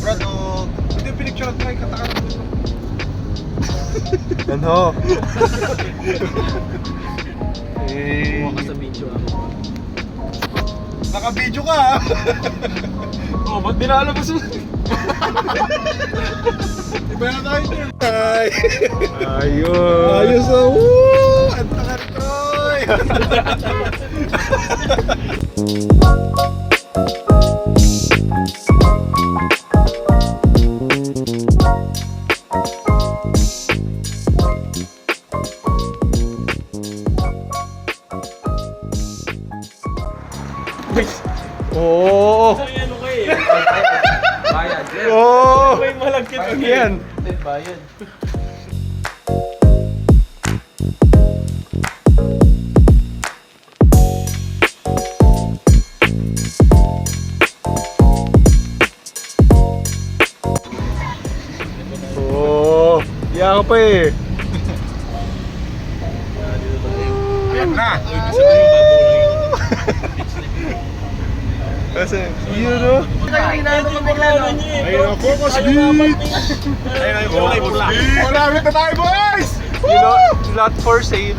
Brad, oh. Hindi pinicture tayo katakan. Ano? eh, Huwag ka sa video ako. Naka-video ka ah. Oh, ba't dinalabas mo? Iba na tayo niya. ay. Ayun. Ayos ah. Woo! Ang takar Troy! Oo. May malagkit Ano yan? Bayad. Oo. Iya ka pa eh. Ayan na. Kasi, yun o. Ayun ang focus beat! Ayun ang kulay pula. Malapit na boys! You know, not for sale.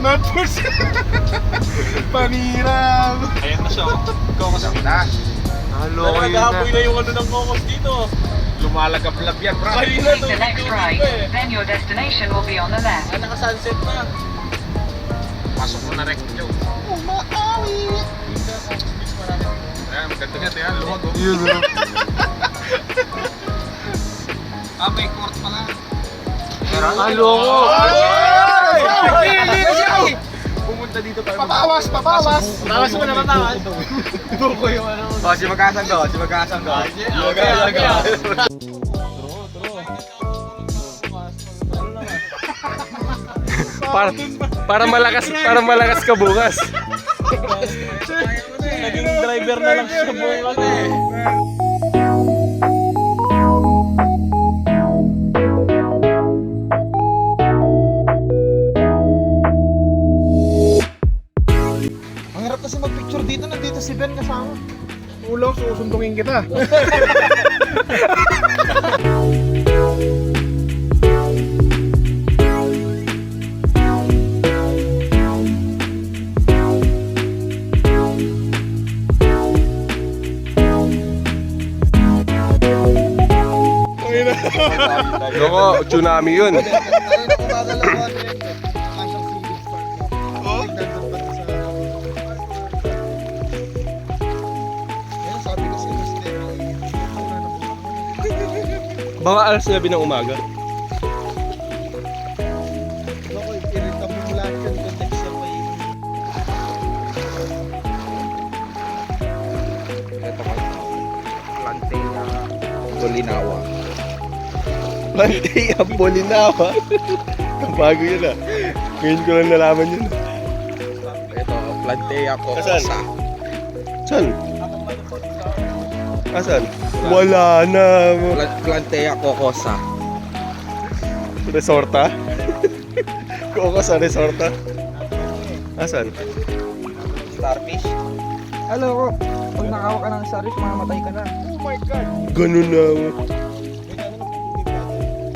Not for sale. Panirang. Ayan na siya. Kokos na. Halo yun na. na yung ano ng kokos dito. Lumalagap-lab yan, bro. Kanina the next right, then your destination will be on the left. Ah, naka-sunset na. Pasok mo na rek, Joe. Maganda-ganda yan. Luwag, oh. Yun o. Ah, may court pala. Halo ko. Pumunta dito tayo. Papawas, papawas. Tawas mo na, tawas. Buko yung ano. Oh, si Magkasanggo, si Magkasanggo. Okay, okay. Para, para malakas, para malakas ka bukas. Naging driver na lang siya buong ano eh. Ang harap kasi mag-picture dito, nandito si Ben kasama. Ulo, susundungin kita. Loko, tsunami yun. Mga alas 9 ng umaga. Bolinawa. Monday, Apolinawa. Bago yun ah. Ngayon ko lang nalaman yun. Ito, Plantea Asan? Saan? Asan? Wala na. Plantea Cocosa. Resorta? Kung sa resorta? Asan? Starfish. Hello, pag nakawa ka ng starfish, mamamatay ka na. Oh my God. Ganun na.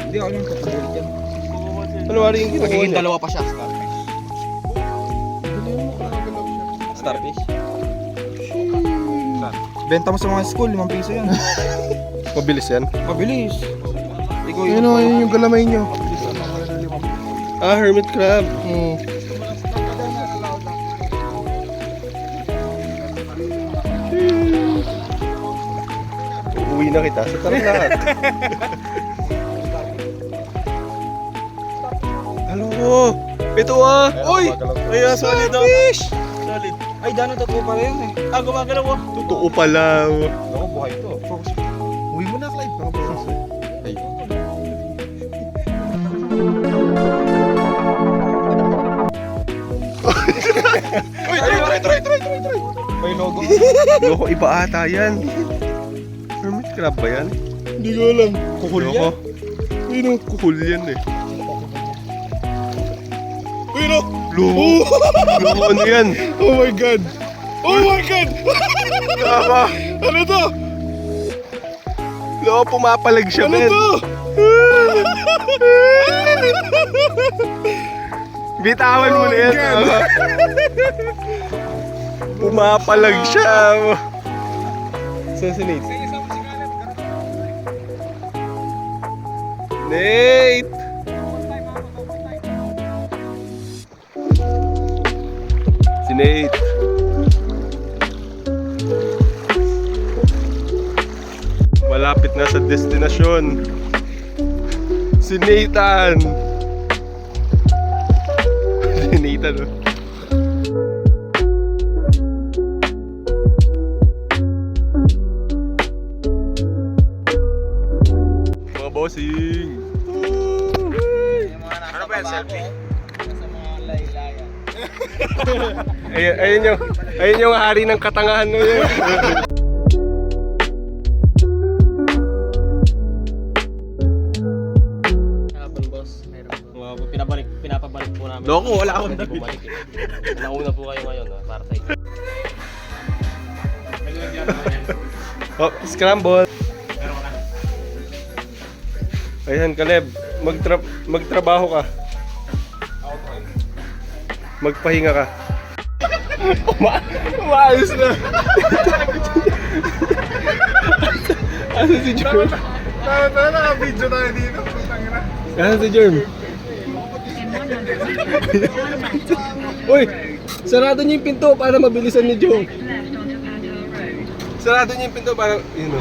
Hindi ako yung tutulog dyan. Ano wari yung niya? dalawa pa siya, starfish. Starfish? Benta mo sa mga school, 5 piso yan. Mabilis yan. Mabilis. Ikaw Yun o, yun yung galamay nyo. Ah, hermit crab. Hmm. Uuwi na kita sa tarlac. Halo! Ito ah! Uy! Ay, ah, solid oh. Fish! Solid. Ay, dano totoo pala yun eh. Ah, gumagalaw oh. Totoo pala. Ako, buhay to. Uwi mo na, Clyde. Mga bukas. Ay. Uy, try, try, try, try, try, try. May logo. Loko, iba ata yan. Hermit crab ba yan? Hindi ko alam. Kukul yan? Yun o, kukul yan eh. Uy, no. Loko! Loko, ano yan? Oh my God. Oh my God. Tama! ano to? Loko, pumapalag siya, Ano Ben. to? Bitawan mo na yan. Oh, tama. Pumapalag siya. Si Nate? Nate! Malapit na sa destinasyon. Si Nathan. si Nathan, oh. Mga bossing. Ano ba yan, selfie? Ayun, ayun yung, ayun yung hari ng katangahan mo yun. Pinabalik, pinapabalik po namin. Loko, wala akong Hindi bumalik. Nauna po kayo ngayon, ah, para sa inyo. Oh, scramble. Ayan, Caleb. Magtra magtrabaho ka. Magpahinga ka. Uma umaayos na. Ano si Jerm? Tama na, naka-video tayo dito. Ano si Jerm? Uy! Sarado niyo yung pinto para mabilisan ni Joe. Sarado niyo yung pinto para... Yun o.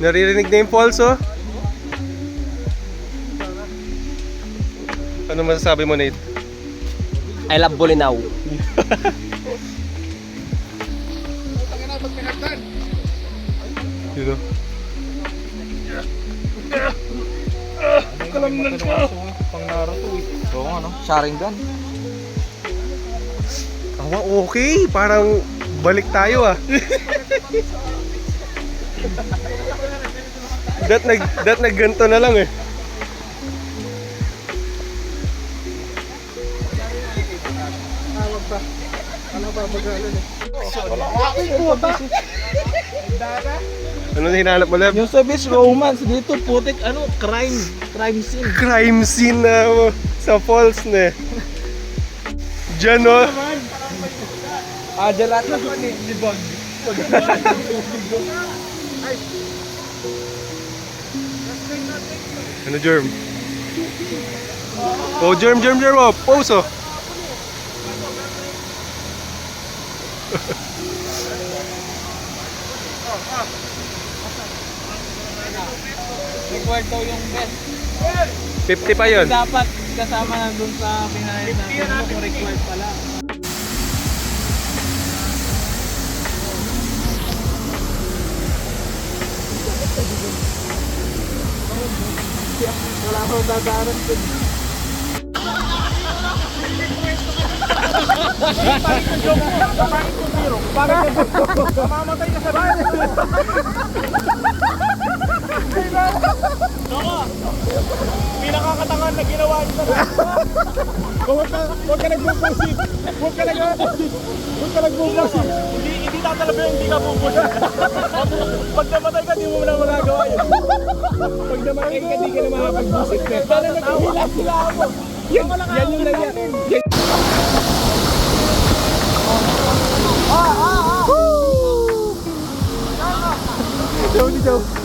Naririnig na yung falls, oh. Ano masasabi mo, Nate? I love Bolinao. Dito. Sharingan. Awa, okay. Parang balik tayo, ah. dat nag dat nagganto na lang eh. Ano na hinanap mo, Leb? Yung sa beach romance dito, putik ano, crime. Crime scene. crime scene na mo sa falls na. Diyan oh. Ah, dyan lahat na po ni Libon. Ano germ? Oh, germ, germ, germ. Oh, pose oh. Required daw yung best. 50 pa yun. Dapat kasama na dun sa pinahit natin. Kung required pala. Wala akong dadaanan dun. Pinakakatangan na ginawa niyo na. Huwag ka, huwag ka nagbubusit. Huwag ka nagbubusit. Huwag ka nagbubusit. Hindi tatalaba yung hindi ka bubusit. Pag namatay ka, di mo na magagawa yun. Pag namatay ka, di ka na makapagbusit na. Sana nagkahila sila ako. Yan, yan yung nangyari. Yan. Joe, Joe. Malalim na. Nakalalim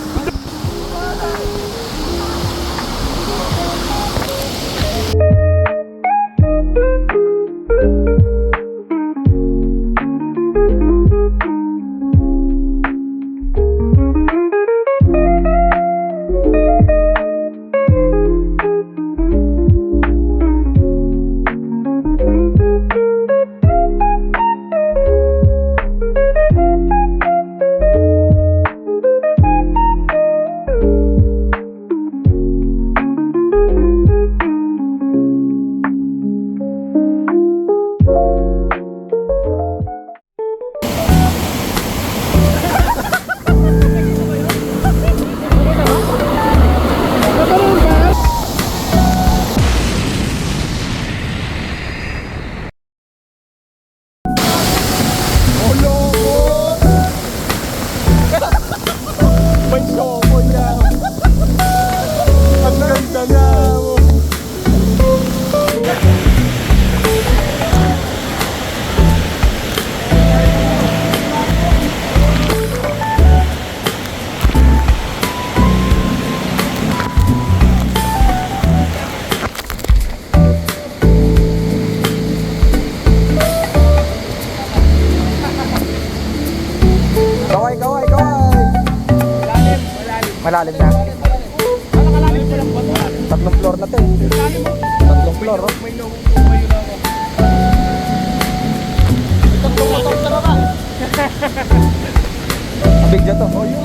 ba ito? Tatlong floor na to eh. Tatlong floor oh. May loob ko, may yun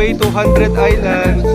way to 100 Island.